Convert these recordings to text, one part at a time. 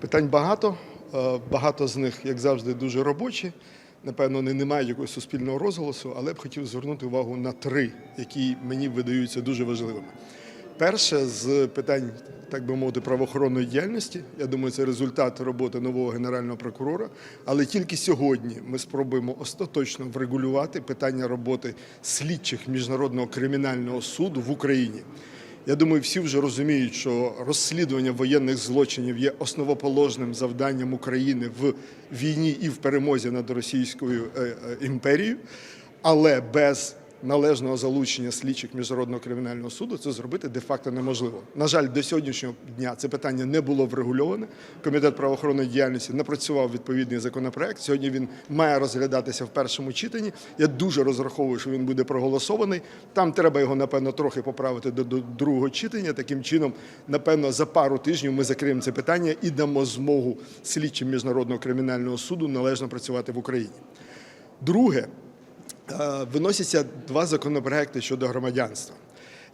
Питань багато. Е, Багато з них, як завжди, дуже робочі. Напевно, не мають якогось суспільного розголосу, але я б хотів звернути увагу на три, які мені видаються дуже важливими. Перше з питань, так би мовити, правоохоронної діяльності. Я думаю, це результат роботи нового генерального прокурора. Але тільки сьогодні ми спробуємо остаточно врегулювати питання роботи слідчих міжнародного кримінального суду в Україні. Я думаю, всі вже розуміють, що розслідування воєнних злочинів є основоположним завданням України в війні і в перемозі над Російською е, е, імперією, але без належного залучення слідчих міжнародного кримінального суду це зробити де-факто неможливо. На жаль, до сьогоднішнього дня це питання не було врегульоване. Комітет правоохоронної діяльності напрацював відповідний законопроект. Сьогодні він має розглядатися в першому читанні. Я дуже розраховую, що він буде проголосований. Там треба його, напевно, трохи поправити до, другого читання. Таким чином, напевно, за пару тижнів ми закриємо це питання і дамо змогу слідчим міжнародного кримінального суду належно працювати в Україні. Друге, виносяться два законопроекти щодо громадянства.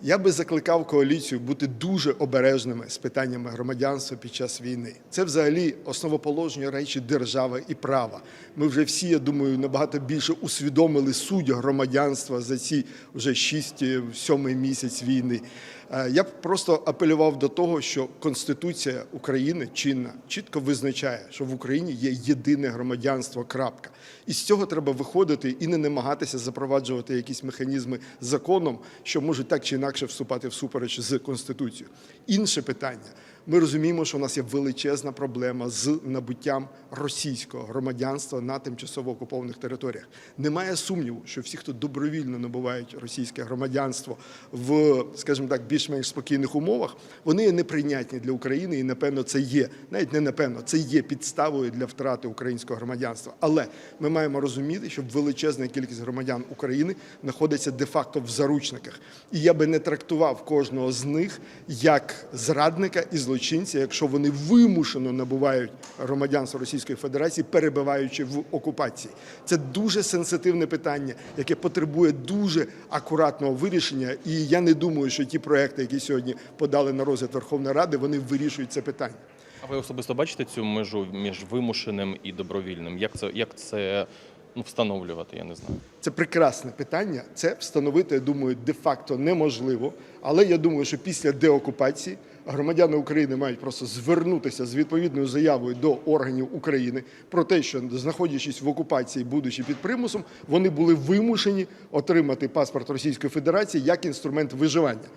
Я би закликав коаліцію бути дуже обережними з питаннями громадянства під час війни. Це взагалі основоположні речі держави і права. Ми вже всі, я думаю, набагато більше усвідомили суть громадянства за ці вже 6-7 місяць війни. Е, Я б просто апелював до того, що Конституція України чинна чітко визначає, що в Україні є єдине громадянство. Крапка. І з цього треба виходити і не намагатися запроваджувати якісь механізми законом, що можуть так чи інакше вступати всупереч з Конституцією. Інше питання. Ми розуміємо, що у нас є величезна проблема з набуттям російського громадянства на тимчасово окупованих територіях. Немає сумніву, що всі, хто добровільно набувають російське громадянство в, скажімо так, більш-менш спокійних умовах, вони є неприйнятні для України, і напевно це є навіть не напевно, це є підставою для втрати українського громадянства. Але ми маємо розуміти, що величезна кількість громадян України знаходиться де-факто в заручниках, і я би не трактував кожного з них як зрадника і злочинця, якщо вони вимушено набувають громадянство Російської Федерації, перебуваючи в окупації. Це дуже сенситивне питання, яке потребує дуже акуратного вирішення. І я не думаю, що ті проекти, які сьогодні подали на розгляд Верховної Ради, вони вирішують це питання. А ви особисто бачите цю межу між вимушеним і добровільним? Як це, як це ну, встановлювати? Я не знаю. Це прекрасне питання. Це встановити, я думаю, де-факто неможливо. Але я думаю, що після деокупації громадяни України мають просто звернутися з відповідною заявою до органів України про те, що знаходячись в окупації, будучи під примусом, вони були вимушені отримати паспорт Російської Федерації як інструмент виживання.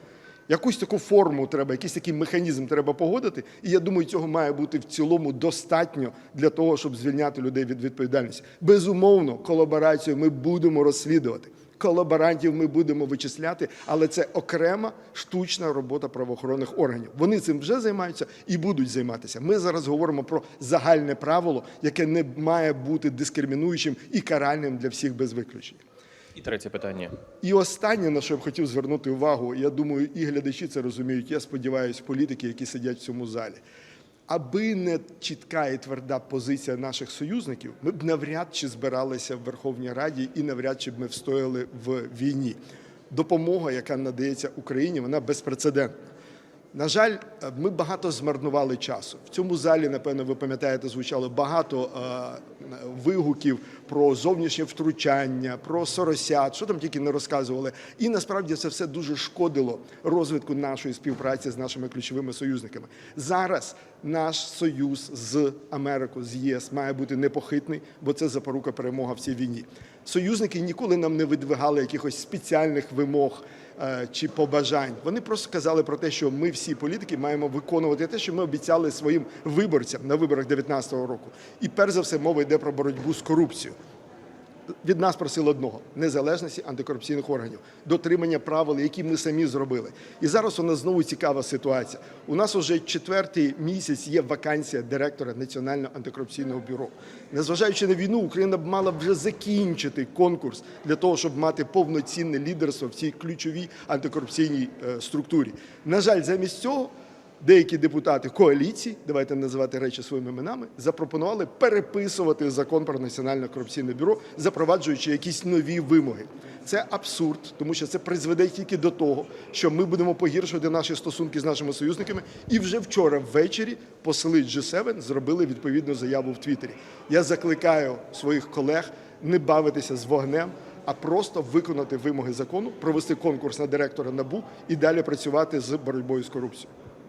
Якусь таку форму треба, якийсь такий механізм треба погодити. І я думаю, цього має бути в цілому достатньо для того, щоб звільняти людей від відповідальності. Безумовно, колаборацію ми будемо розслідувати. Колаборантів ми будемо вичисляти, але це окрема штучна робота правоохоронних органів. Вони цим вже займаються і будуть займатися. Ми зараз говоримо про загальне правило, яке не має бути дискримінуючим і каральним для всіх без виключення. І третє питання. І останнє, на що я б хотів звернути увагу, я думаю, і глядачі це розуміють. Я сподіваюся, політики, які сидять в цьому залі. Аби не чітка і тверда позиція наших союзників, ми б навряд чи збиралися в Верховній Раді і навряд чи б ми встояли в війні. Допомога, яка надається Україні, вона безпрецедентна. На жаль, ми багато змарнували часу. В цьому залі, напевно, ви пам'ятаєте, звучало багато е, вигуків про зовнішнє втручання, про соросят, що там тільки не розказували. І насправді це все дуже шкодило розвитку нашої співпраці з нашими ключовими союзниками. Зараз наш союз з Америкою, з ЄС має бути непохитний, бо це запорука перемога в цій війні. Союзники ніколи нам не видвигали якихось спеціальних вимог е, чи побажань. Вони просто казали про те, що ми всі політики маємо виконувати те, що ми обіцяли своїм виборцям на виборах 2019 року. І перш за все мова йде про боротьбу з корупцією. Від нас просили одного незалежності антикорупційних органів, дотримання правил, які ми самі зробили. І зараз у нас знову цікава ситуація. У нас вже четвертий місяць є вакансія директора Національного антикорупційного бюро. Незважаючи на війну, Україна б мала вже закінчити конкурс для того, щоб мати повноцінне лідерство в цій ключовій антикорупційній е, структурі. На жаль, замість цього. Деякі депутати коаліції, давайте називати речі своїми іменами, запропонували переписувати закон про національне корупційне бюро, запроваджуючи якісь нові вимоги. Це абсурд, тому що це призведе тільки до того, що ми будемо погіршувати наші стосунки з нашими союзниками. І вже вчора ввечері посли G7 зробили відповідну заяву в Твіттері. Я закликаю своїх колег не бавитися з вогнем, а просто виконати вимоги закону, провести конкурс на директора НАБУ і далі працювати з боротьбою з корупцією.